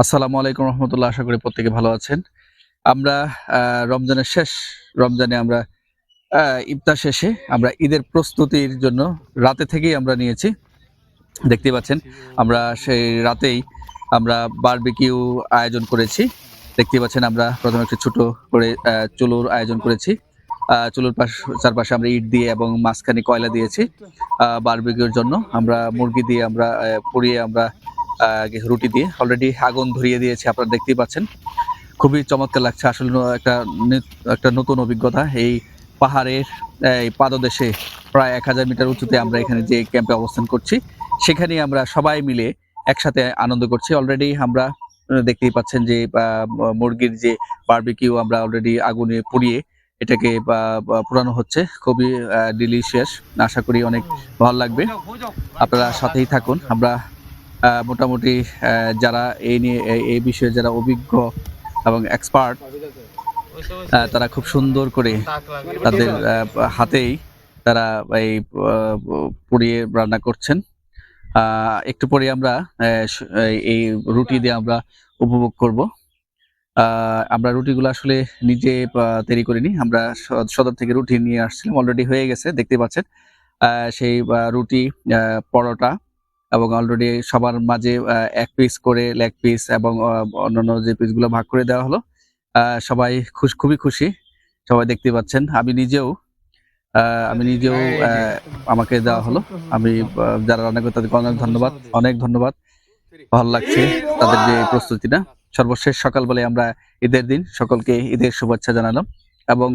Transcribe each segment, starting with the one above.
আসসালামু আলাইকুম রহমতুল্লাহ, আশা করি প্রত্যেকে ভালো আছেন। আমরা রমজানের শেষ, রমজানে আমরা ইফতার শেষে আমরা ঈদের প্রস্তুতির জন্য রাতে থেকেই আমরা নিয়েছি। দেখতে পাচ্ছেন, আমরা সেই রাতেই আমরা বারবিকিউ আয়োজন করেছি। দেখতে পাচ্ছেন, আমরা প্রথমে একটু ছোট করে চুলোর আয়োজন করেছি। চুলোর পাশ চারপাশে আমরা ইট দিয়ে এবং মাঝখানে কয়লা দিয়েছি বারবিকিউর জন্য। আমরা মুরগি দিয়ে আমরা পুড়িয়ে আমরা রুটি দিয়ে অলরেডি আগুন ধরিয়ে দিয়েছি, আপনারা দেখতেই পাচ্ছেন। খুবই চমৎকার লাগছে, আসলে একটা একটা নতুন অভিজ্ঞতা। এই পাহাড়ের এই পাদদেশে প্রায় এক হাজার মিটার উঁচুতে আমরা এখানে যে ক্যাম্পে অবস্থান করছি, সেখানে আমরা সবাই মিলে একসাথে আনন্দ করছি। অলরেডি আমরা দেখতেই পাচ্ছেন যে মুরগির যে বারবিকিউ আমরা অলরেডি আগুনে পুড়িয়ে এটাকে পোড়ানো হচ্ছে। খুবই ডিলিশিয়াস আশা করি অনেক ভালো লাগবে। আপনারা সাথেই থাকুন। আমরা মোটামুটি যারা এই নিয়ে, এই- বিষয়ে যারা অভিজ্ঞ এবং এক্সপার্ট তারা খুব সুন্দর করে তাদের হাতেই তারা এই পুড়িয়ে রান্না করছেন। একটু পরে আমরা এই- রুটি দিয়ে আমরা উপভোগ করব। আমরা রুটিগুলো আসলে নিজে তৈরি করিনি। আমরা সদর থেকে রুটি নিয়ে আসছিলাম অলরেডি হয়ে গেছে দেখতে পাচ্ছেন। আহ, সেই রুটি পরোটা এবং অলরেডি সবার মাঝে এক পিস করে লেগ পিস এবং অন্যান্য যে পিসগুলো ভাগ করে দেওয়া হলো আহ, সবাই খুশ খুবই খুশি। সবাই দেখতে পাচ্ছেন আমি নিজেও আহ, আমি নিজেও আহ, আমাকে দেওয়া হলো। আমি যারা রান্না করে তাদেরকে অনেক ধন্যবাদ। অনেক ধন্যবাদ। ভালো লাগছে তাদের যে প্রস্তুতিটা। সর্বশেষ সকাল বলে আমরা ঈদের দিন সকলকে ঈদের শুভেচ্ছা জানালাম এবং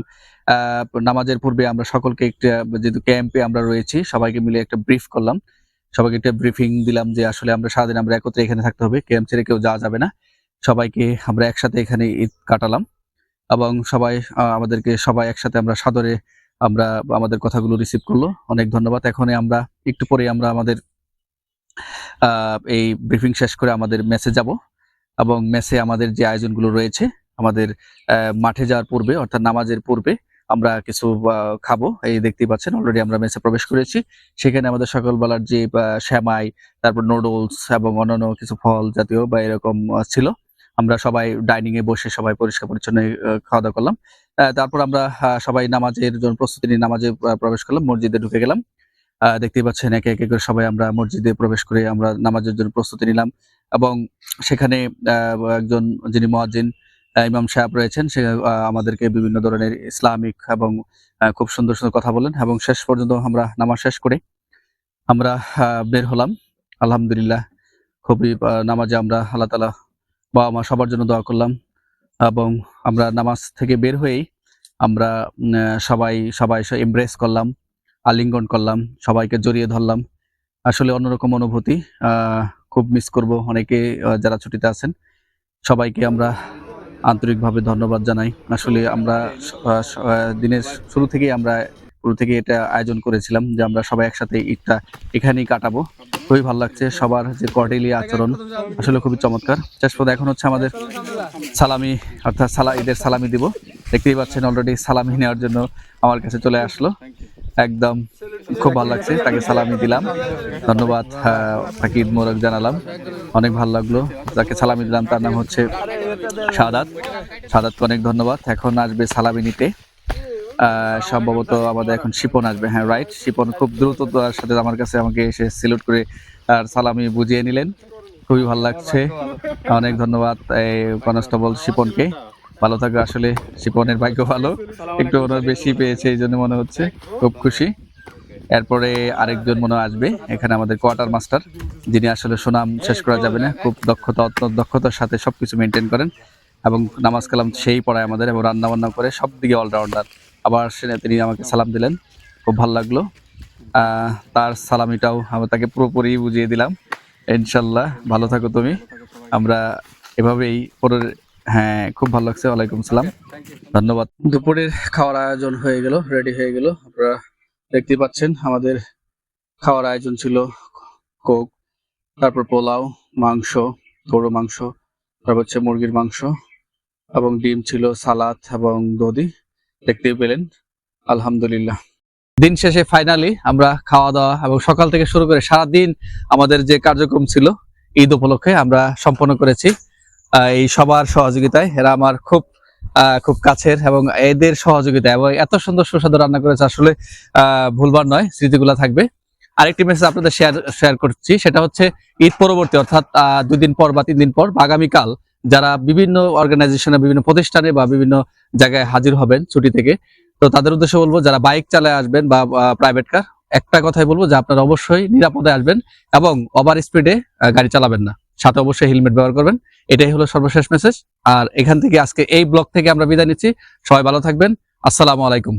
নামাজের পূর্বে আমরা সকলকে একটা, যেহেতু ক্যাম্পে আমরা রয়েছি, সবাইকে মিলে একটা ব্রিফ করলাম। সবাইকে একটা ব্রিফিং দিলাম যে আসলে আমরা সারাদিন আমরা একত্রে এখানে থাকতে হবে, ক্যাম্প ছেড়ে কেউ যাওয়া যাবে না। সবাইকে আমরা একসাথে এখানে ঈদ কাটালাম এবং সবাই আমাদেরকে সবাই একসাথে আমরা সাদরে আমরা আমাদের কথাগুলো রিসিভ করল। অনেক ধন্যবাদ। এখন আমরা, একটু পরে আমরা আমাদের এই ব্রিফিং শেষ করে আমাদের মেসে যাব। এবং মেসে আমাদের যে আয়োজনগুলো রয়েছে, আমাদের মাঠে যাওয়ার পূর্বে অর্থাৎ নামাজের পূর্বে আমরা কিছু খাব। এই দেখতেই পাচ্ছেন অলরেডি আমরা মেসে প্রবেশ করেছি। সেখানে আমাদের সকালবেলার যে শ্যামাই তারপর নুডলস এবং অন্যান্য কিছু ফল জাতীয় বা এরকম ছিল, আমরা সবাই ডাইনিং এ বসে সবাই পরিষ্কার পরিচ্ছন্ন খাওয়া দাওয়া করলাম। তারপর আমরা সবাই নামাজের জন্য প্রস্তুতি নিয়ে নামাজে প্রবেশ করলাম, মসজিদে ঢুকে গেলাম। দেখতেই পাচ্ছেন, একে একে করে সবাই আমরা মসজিদে প্রবেশ করে আমরা নামাজের জন্য প্রস্তুতি নিলাম। এবং সেখানে একজন যিনি মহাজিন ইমাম সাহেব রয়েছেন, সে আমাদেরকে বিভিন্ন ধরনের ইসলামিক এবং খুব সুন্দর সুন্দর কথা বলেন এবং শেষ পর্যন্ত আমরা নামাজ শেষ করে। আমরা বের হলাম। আলহামদুলিল্লাহ, খুবই নামাজে আমরা আল্লাহ তালা বাবা মা সবার জন্য দোয়া করলাম এবং আমরা নামাজ থেকে বের হয়েই আমরা সবাই সবাই এমব্রেস করলাম, আলিঙ্গন করলাম, সবাইকে জড়িয়ে ধরলাম। আসলে অন্যরকম অনুভূতি খুব মিস করব অনেকে যারা ছুটিতে আছেন। সবাইকে আমরা আন্তরিকভাবে ধন্যবাদ জানাই। আসলে আমরা দিনের শুরু থেকেই আমরা, শুরু থেকে এটা আয়োজন করেছিলাম যে আমরা সবাই একসাথে ঈদটা এখানেই কাটাবো। খুবই ভালো লাগছে সবার যে কর্ডেলি আচরণ। আসলে খুবই চমৎকার। শেষ পর্যন্ত এখন হচ্ছে আমাদের সালামি, অর্থাৎ সালা, ঈদের সালামি দিব। দেখতেই পাচ্ছেন অলরেডি সালামি নেওয়ার জন্য আমার কাছে চলে আসলো। একদম খুব ভালো লাগছে, তাকে সালামি দিলাম। ধন্যবাদ তাকে ঈদ মোরক জানালাম। অনেক ভালো লাগল, যাকে সালামি দিলাম, তার নাম হচ্ছে সাদাত। সাদাতকে অনেক ধন্যবাদ, এখন আসবে সালামি নিতে। সম্ভবত আমাদের এখন শিপন আসবে হ্যাঁ রাইট শিপন খুব দ্রুততার সাথে আমার কাছে আমাকে এসে সিলুট করে আর সালামি বুঝিয়ে নিলেন। খুবই ভালো লাগছে, অনেক ধন্যবাদ এই কনস্টেবল শিপনকে। ভালো থাকবে আসলে শিপনের ভাগ্য ভালো। একটু ওনার বেশি পেয়েছে, এই জন্য মনে হচ্ছে। খুব খুশি। এরপরে আরেকজন মনে আসবে, এখানে আমাদের কোয়ার্টার মাস্টার, যিনি আসলে সুনাম শেষ করা যাবে না। খুব দক্ষতা অত্যন্ত দক্ষতার সাথে সব কিছু মেনটেন করেন এবং নামাজ কালাম সেই পড়ায় আমাদের এবং রান্না বান্না করে সব দিকে অলরাউন্ডার। আবার সেখানে তিনি আমাকে সালাম দিলেন, খুব ভালো লাগল। তার সালামিটাও আমি তাকে পুরোপুরি বুঝিয়ে দিলাম। ইনশাল্লাহ, ভালো থাকো তুমি। আমরা এভাবেই পরের হ্যাঁ খুব ভালো লাগছে। ওয়ালাইকুম সালাম ধন্যবাদ। দুপুরের খাওয়ার আয়োজন হয়ে গেল রেডি হয়ে গেল। আপনারা দেখতে পাচ্ছেন আমাদের খাওয়ার আয়োজন ছিল কোক তারপর পোলাও মাংস গরু মাংস তারপর হচ্ছে মুরগির মাংস এবং ডিম ছিল সালাদ এবং দধি। দেখতে পেলেন আলহামদুলিল্লাহ। দিন শেষে ফাইনালি আমরা খাওয়া দাওয়া এবং সকাল থেকে শুরু করে সারা দিন আমাদের যে কার্যক্রম ছিল ঈদ উপলক্ষে আমরা সম্পন্ন করেছি। এই সবার সহযোগিতায়। এরা আমার খুব খুব কাছের এবং এদের সহযোগিতা এবং এত সুন্দর সুস্বাদু রান্না করেছে আসলে ভুলবার নয়, স্মৃতিগুলা থাকবে। আরেকটি মেসেজ আপনাদের শেয়ার শেয়ার করছি, সেটা হচ্ছে ঈদ পরবর্তী, অর্থাৎ দুই দিন পর বা তিন দিন পর আগামীকাল যারা বিভিন্ন অর্গানাইজেশনে বিভিন্ন প্রতিষ্ঠানে বা বিভিন্ন জায়গায় হাজির হবেন ছুটি থেকে, তো তাদের উদ্দেশ্যে বলব, যারা বাইক চালায় আসবেন বা প্রাইভেট কার একটা কথাই বলব যে আপনারা অবশ্যই নিরাপদে আসবেন এবং ওভার স্পিডে গাড়ি চালাবেন না। সাথে অবশ্যই হেলমেট ব্যবহার করবেন। এটাই হলো সর্বশেষ মেসেজ আর এখান থেকে আজকে এই ব্লগ থেকে আমরা বিদায় নিচ্ছি। সবাই ভালো থাকবেন। আসসালামু আলাইকুম।